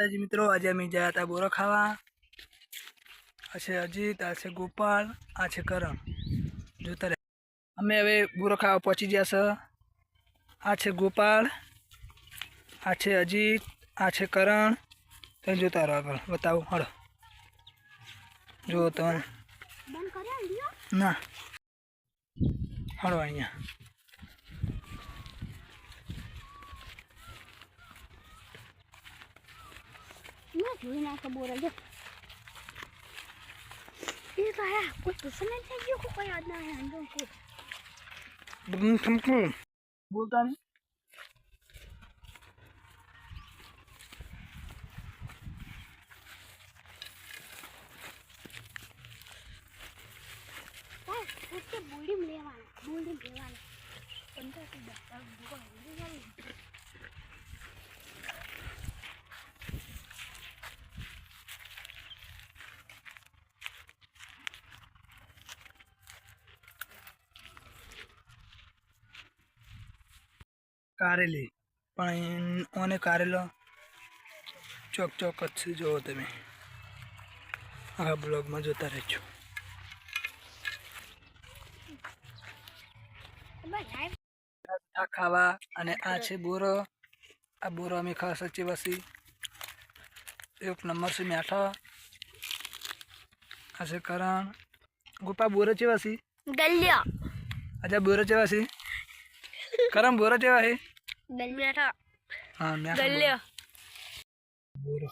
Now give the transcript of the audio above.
માતાજી મિત્રો આજે અમે ગયા હતા બોરો ખાવા આ છે અજીત આ છે ગોપાલ આ છે કરણ જોતા રહે. અમે હવે બોરો ખાવા પહોંચી ગયા છે. આ છે ગોપાલ આ છે અજીત આ છે કરણ. તમે જોતા રહો આગળ. બતાવો હળો જુઓ તમે. ના. હળો અહીંયા. ના જોઈ નાખે બોરે જો એ તો હે કોઈ પસંદ થઈ ગયો કોઈ યાદ ના હે અંદર કોઈ બધું થમકું બોલતા નહીં બોડી લેવાના બોડી લેવાના અંદર તો ડોક્ટર ભૂગો લેવાનું કારેલી. પણ ઓને કારેલો ચોક ચોક જ છે જુઓ તમે. આ બ્લોગમાં જોતા રહેજો. ખાવા અને આ છે બોરો. આ બોરો અમે ખાવા સચી વસી એક નંબર છે મેઠા. આ છે કરણ. ગોપા બોરો ચેવાસી ગલ્યા. અચ્છા બોરો ચેવાસી કરમ બોરો ચેવા છે ગલ્યા હા બોરો. બોરો.